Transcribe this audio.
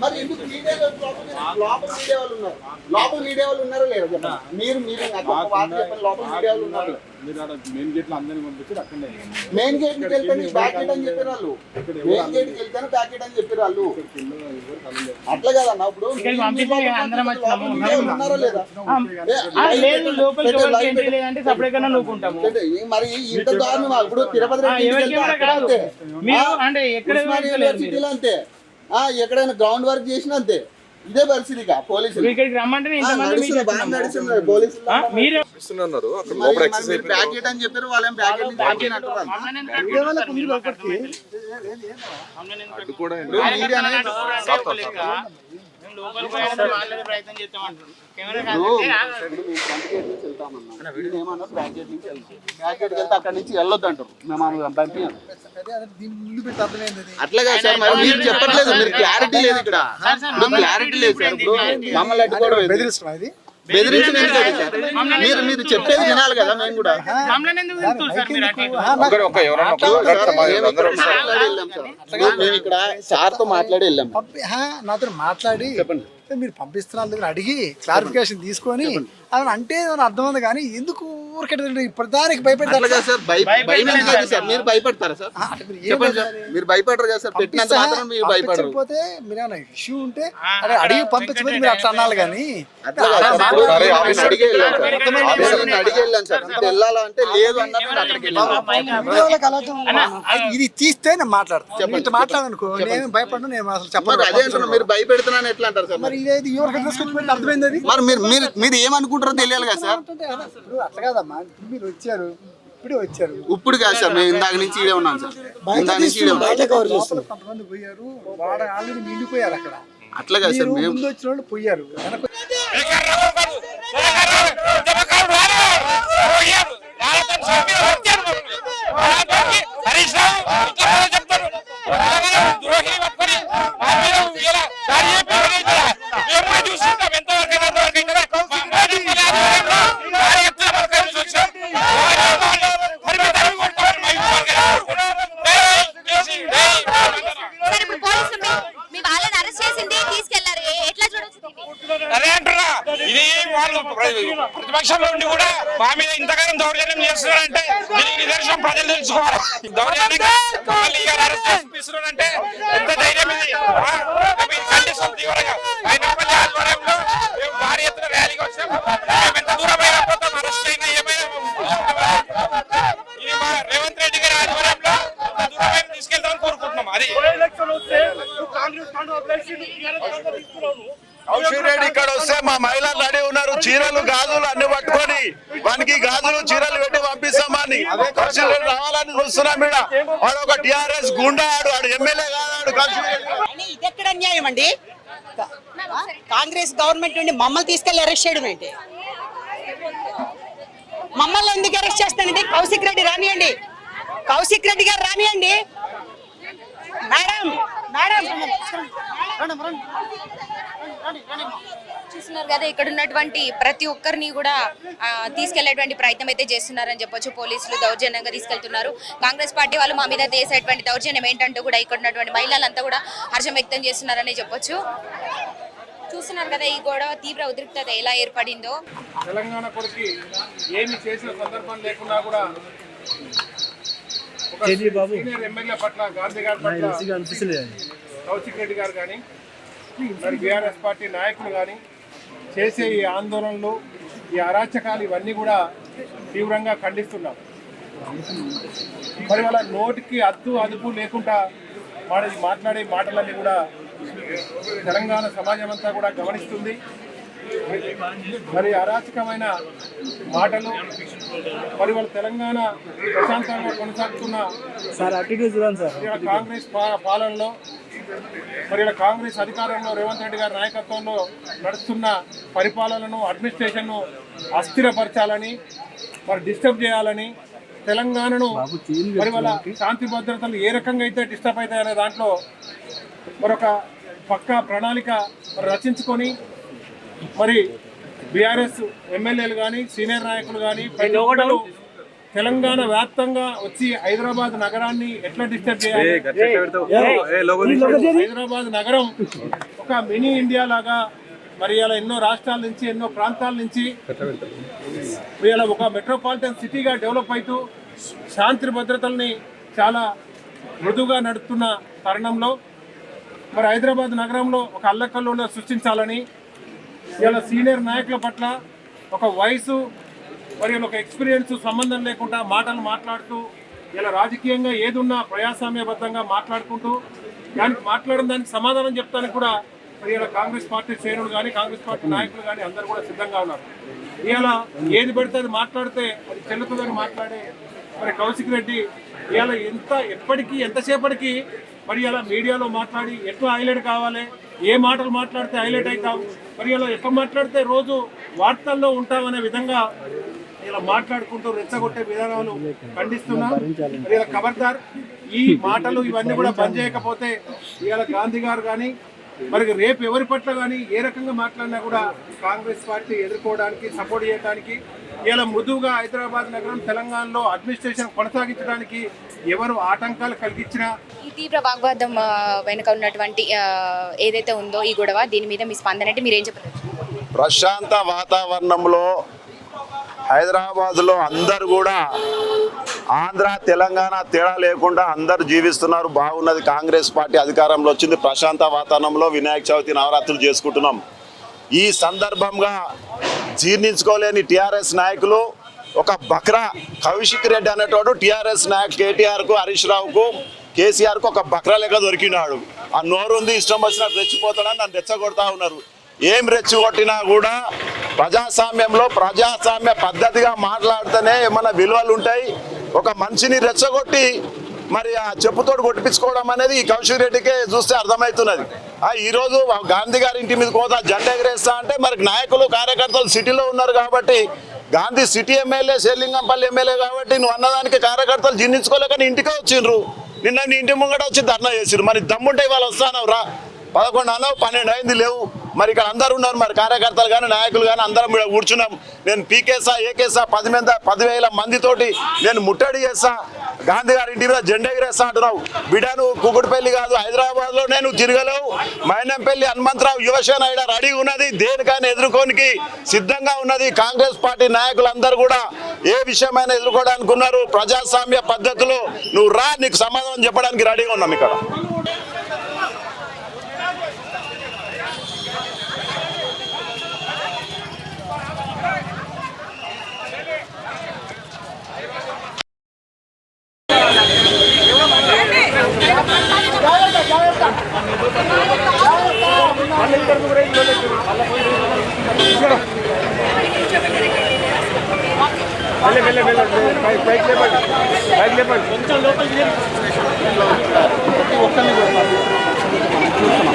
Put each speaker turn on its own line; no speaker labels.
మరి ఎందుకు మీడియా లోపల మీడియా వాళ్ళు ఉన్నారు. లోపల మీడియా వాళ్ళు ఉన్నారా. లేదా? చెప్పండి మీరు మీరు చెప్పండి. లోపల మీడియా వాళ్ళు ఉన్నారు.
మెయిన్ గేట్లో అందరిని
మెయిన్ గేట్కి బ్యాక్ గేట్ అని చెప్పారు వాళ్ళు. మెయిన్ గేట్కి వెళ్తేనే బ్యాక్ గేట్ అని చెప్పారు వాళ్ళు. అట్లా కదన్నా ఇప్పుడు ఉన్నారా లేదా? మరి ఇంత దారుణం ఇప్పుడు తిరుపతి రెడ్డి అంతే. ఎక్కడైనా గ్రౌండ్ వర్క్ చేసినా అంతే ఇదే పరిస్థితి పోలీసులు
ఇక్కడికి రమ్మంటే
ఇస్తున్నారు అక్కడ లోపల ఎక్సర్సైజ్
ప్యాకెట్ అని చెప్పారు వాళ్ళేం ప్యాకెట్
కూడా
నుంచి నుంచి అక్కడి నుంచి వెళ్ళొద్దు అంటారు. అట్లా కాదు సార్ మరి మీరు చెప్పట్లేదు మీరు క్లారిటీ లేదు ఇక్కడ. క్లారిటీ లేదు సార్. ఇప్పుడు మమ్మల్ని అడ్డుకోవడం బెదిరించిన మీరు మీరు చెప్పేది వినాలి కదా మేము కూడా. మేము
అందరం
ఇక్కడ మాట్లాడి వెళ్ళాం సార్. మేము ఇక్కడ సార్తో మాట్లాడి వెళ్ళాం.
పంపి హా, నాతో మాట్లాడి
చెప్పండి.
మీరు పంపిస్తున్నారు లేదని అడిగి క్లారిఫికేషన్ తీసుకొని అది అంటే ఉంది కానీ ఎందుకు ఊరికే ఇప్పటిదానికి భయపెడతారు
కాదు సార్ సార్? మీరు భయపడతారా సార్?
మీరు ఏం
చెప్పండి సార్.
చేయాలి?
మీరు భయపడరు కదా సార్. పెట్టినంత మాత్రం మీరు భయపడరు.
ఇష్యూ ఉంటే అరే అడిగి పంపించకపోతే మీరు అట్లా అనాలి కానీ
కాదు అడిగి వెళ్ళాను సార్. ఇది వెళ్ళాలా అంటే లేదు అక్కడికి వెళ్ళాను.
ఇది తీస్తే నేను మాట్లాడతాను. మాట్లాడనుకో నేను భయపడను నేను అసలు చెప్పను.
అదే అంటున్నా మీరు భయపెడుతున్నాను ఎట్లా అంటారు సార్?
మరి ఇదేది ఎవరికి అర్థమైంది అది?
మరి మీరు మీరు మీరు ఏమనుకుంటారో తెలియాలి కదా సార్.
అట్లా కాదమ్మా. మీరు వచ్చారు ఇప్పుడే వచ్చారు.
ఇప్పుడు కాదు సార్ మేము ఇందాక నుంచి ఈడే ఉన్నాం సార్. ఇందాక నుంచి ఈడే ఉన్నాం.
లోపల కొంతమంది పోయారు వాడు ఆల్రెడీ నిండిపోయారు అక్కడ.
అట్లా కాదు సార్
మీరు
మేము
ముందు వచ్చిన వాళ్ళు పోయారు. వెనక
సరే ఇప్పుడు పోలీసులు మీ- మీ వాళ్ళని అరెస్ట్ చేసింది తీసుకెళ్ళారు ఏ- ఎట్లా చూడొచ్చు దీన్ని?
అదే అంటున్నా ఇది వాళ్ళు ప్రతిపక్షంలో ఉండి కూడా మా మీద ఇంతకాలం దౌర్జన్యం చేస్తున్నారంటే దీనికి నిదర్శనం ప్రజలు తెలుసుకోవాలి. ఎంత ధైర్యం ఇది? ఆ? మేము ఖండిస్తాం తీవ్రంగా. ఆయన ఎమ్మెల్యే ఆధ్వర్యంలో మేము భారీ ఎత్తున ర్యాలీకి వచ్చాం మేము ఎంత దూరం అయినా పోతాం అరెస్ట్ అయినా ఏమైనా. ఇది మా రేవంత్ రెడ్డి గారి ఆధ్వర్యంలో ఎంత దూరమైన తీసుకెళ్తామని కోరుకుంటున్నాం. అది
రెడ్డి ఇక్కడ వస్తే మా ఉన్నారు చీరలు గాజులు అన్ని పట్టుకొని వానికి గాజులు చీరలు పెట్టి పంపిస్తామని రెడ్డి రావాలని చూస్తున్నాం మీద వాడు ఒక టిఆర్ఎస్ గుండా ఆడు వాడు ఎమ్మెల్యే
అని ఇది ఎక్కడ అన్యాయం అండి? కాంగ్రెస్ గవర్నమెంట్ నుండి మమ్మల్ని తీసుకెళ్ళి అరెస్ట్ చేయడం ఏంటి? మమ్మల్ని ఎందుకు అరెస్ట్ చేస్తానండి? కౌశిక్ రెడ్డి రానియండి. కౌశిక్ రెడ్డి గారు రానియండి. Madam madam.
చూస్తున్నారు కదా ఇక్కడ ఉన్నటువంటి ప్రతి ఒక్కరిని కూడా తీసుకెళ్ళేటువంటి ప్రయత్నం అయితే చేస్తున్నారని చెప్పొచ్చు. పోలీసులు దౌర్జన్యంగా తీసుకెళ్తున్నారు. కాంగ్రెస్ పార్టీ వాళ్ళు మా మీద చేసేటువంటి దౌర్జన్యం ఏంటంటూ కూడా ఇక్కడ ఉన్నటువంటి మహిళలంతా కూడా హర్షం వ్యక్తం చేస్తున్నారని చెప్పొచ్చు. చూస్తున్నారు కదా ఈ గొడవ తీవ్ర ఉద్రిక్తత ఎలా ఏర్పడిందో.
తెలంగాణ కొరికి ఏమి చేసిన సందర్భం లేకున్నా కూడా ఒక సీనియర్ ఎమ్మెల్యే పట్ల గాంధీ గారి పట్ల కౌశిక్ రెడ్డి గారు కానీ మరి బీఆర్ఎస్ పార్టీ నాయకులు కానీ చేసే ఈ ఆందోళనలు ఈ అరాచకాలు ఇవన్నీ కూడా తీవ్రంగా ఖండిస్తున్నాం. మరి వాళ్ళ నోటికి అద్దు అదుపు లేకుండా వాడి మాట్లాడే మాటలన్నీ కూడా తెలంగాణ సమాజం అంతా కూడా గమనిస్తుంది. మరి అరాచకమైన మాటలు మరి వాళ్ళ తెలంగాణ ప్రశాంతంగా కొనసాగుతున్న కాంగ్రెస్ పాలనలో మరి ఇక్కడ కాంగ్రెస్ అధికారంలో రేవంత్ రెడ్డి గారి నాయకత్వంలో నడుస్తున్న పరిపాలనను అడ్మినిస్ట్రేషన్ను అస్థిరపరచాలని మరి డిస్టర్బ్ చేయాలని తెలంగాణను మరి వాళ్ళ శాంతి భద్రతలు ఏ రకంగా అయితే డిస్టర్బ్ అవుతాయి అనే దాంట్లో మరొక పక్క ప్రణాళిక రచించుకొని మరి బీఆర్ఎస్ ఎమ్మెల్యేలు కానీ సీనియర్ నాయకులు కానీ ప్రతి ఒక్కరు తెలంగాణ వ్యాప్తంగా వచ్చి హైదరాబాద్ నగరాన్ని ఎట్లా డిస్టర్బ్ చేయాలి? హైదరాబాద్ నగరం ఒక మినీ ఇండియా లాగా మరి ఇలా ఎన్నో రాష్ట్రాల నుంచి ఎన్నో ప్రాంతాల నుంచి ఇలా ఒక మెట్రోపాలిటన్ సిటీగా డెవలప్ అవుతూ శాంతి భద్రతల్ని చాలా మృదువుగా నడుపుతున్న తరుణంలో మరి హైదరాబాద్ నగరంలో ఒక అల్లకల్లోలో సృష్టించాలని ఇలా సీనియర్ నాయకుల పట్ల ఒక వయసు మరి ఒక ఎక్స్పీరియన్స్ సంబంధం లేకుండా మాటలు మాట్లాడుతూ ఇలా రాజకీయంగా ఏదున్నా ప్రజాస్వామ్యబద్ధంగా మాట్లాడుకుంటూ దానికి మాట్లాడిన దానికి సమాధానం చెప్తానికి కూడా మరి ఇలా కాంగ్రెస్ పార్టీ శ్రేణులు కానీ కాంగ్రెస్ పార్టీ నాయకులు కానీ అందరూ కూడా సిద్ధంగా ఉన్నారు. ఇలా ఏది పెడితే అది మాట్లాడితే అది చెల్లుతుందని మాట్లాడే మరి కౌశిక్ రెడ్డి ఇలా ఎంత ఎప్పటికీ ఎంతసేపటికి మరి ఇలా మీడియాలో మాట్లాడి ఎట్లా హైలైట్ కావాలి ఏ మాటలు మాట్లాడితే హైలైట్ అవుతావు మరి ఇలా ఎట్లా మాట్లాడితే రోజు వార్తల్లో ఉంటామనే విధంగా ఇలా మాట్లాడుకుంటూ రెచ్చగొట్టే విధానాలు ఖండిస్తున్నా. మరి ఇలా ఖబర్దార్ ఈ మాటలు ఇవన్నీ కూడా బంద్ చేయకపోతే ఇవాళ గాంధీ గారు కానీ మరి రేపు ఎవరి పట్ల కానీ ఏ రకంగా మాట్లాడినా కూడా కాంగ్రెస్ పార్టీ ఎదుర్కోవడానికి సపోర్ట్ చేయడానికి ఇలా మృదువుగా హైదరాబాద్ నగరం తెలంగాణలో అడ్మినిస్ట్రేషన్ కొనసాగించడానికి ఎవరు ఆటంకాలు కలిగించినా
ఈ తీవ్ర వాగ్వాదం వెనుక ఉన్నటువంటి ఏదైతే ఉందో ఈ గొడవ దీని మీద మీ స్పందన అంటే మీరు ఏం చెప్పారు?
ప్రశాంత వాతావరణంలో హైదరాబాద్లో అందరు కూడా ఆంధ్ర తెలంగాణ తేడా లేకుండా అందరు జీవిస్తున్నారు. బాగున్నది కాంగ్రెస్ పార్టీ అధికారంలో వచ్చింది. ప్రశాంత వాతావరణంలో వినాయక చవితి నవరాత్రులు చేసుకుంటున్నాం. ఈ సందర్భంగా జీర్ణించుకోలేని టీఆర్ఎస్ నాయకులు ఒక బక్రా కౌశిక్ రెడ్డి అనేటోడు టీఆర్ఎస్ నాయకు కేటీఆర్కు హరీష్ రావుకు కేసీఆర్కు ఒక బక్రా లెక్క దొరికినాడు. ఆ నోరు ఉంది ఇష్టం వచ్చినట్టు రెచ్చిపోతాడని నన్ను రెచ్చగొడతా ఉన్నారు. ఏం రెచ్చగొట్టినా కూడా ప్రజాస్వామ్యంలో ప్రజాస్వామ్య పద్ధతిగా మాట్లాడితేనే ఏమైనా విలువలు ఉంటాయి. ఒక మనిషిని రెచ్చగొట్టి మరి ఆ చెప్పుతోడు కొట్టిపించుకోవడం అనేది ఈ కౌశిక్ రెడ్డికే చూస్తే అర్థమవుతున్నది. ఆ ఈరోజు గాంధీ గారి ఇంటి మీద కోత జెండా ఎగరేస్తా అంటే మరి నాయకులు కార్యకర్తలు సిటీలో ఉన్నారు కాబట్టి Gandhi city MLA Serilingampally MLA కాబట్టి నువ్వు అన్నదానికి కార్యకర్తలు జీర్ణించుకోలేక ఇంటికే వచ్చిండ్రు. నిన్న నీ ఇంటి ముంగట వచ్చి ధర్నా చేసిరు మరి దమ్ముంటే ఇవాళ వస్తానవరా. పదకొండు అన్నావు పన్నెండు అయింది లేవు. మరి ఇక్కడ అందరు ఉన్నారు మరి కార్యకర్తలు కానీ నాయకులు కానీ అందరం ఇక్కడ కూర్చున్నాం. నేను పీకేసా ఏకేసా పది మంది పదివేల మందితోటి నేను ముట్టడి చేస్తా. గాంధీ గారి ఇంటి మీద జెండా ఎగిరేస్తా అంటున్నావు. బిడ్డను కుకుడుపల్లి కాదు హైదరాబాద్లో నేను తిరగలేవు. మైనంపల్లి హనుమంతరావు యువసేన ఇక్కడ రెడీ ఉన్నది దేనికైనా ఎదుర్కోనికి సిద్ధంగా ఉన్నది. కాంగ్రెస్ పార్టీ నాయకులందరూ కూడా ఏ విషయమైనా ఎదుర్కోవడానికి ఉన్నారు ప్రజాస్వామ్య పద్ధతిలో నువ్వు రా నీకు సమాధానం చెప్పడానికి రెడీగా ఉన్నాం ఇక్కడ. వెళ్ళే వెళ్ళే వెళ్ళే
బైక్ బైక్ లేపండి బైక్ లేపండి కొంచెం లోపలికి ప్రతి ఒక్కరిని కూడా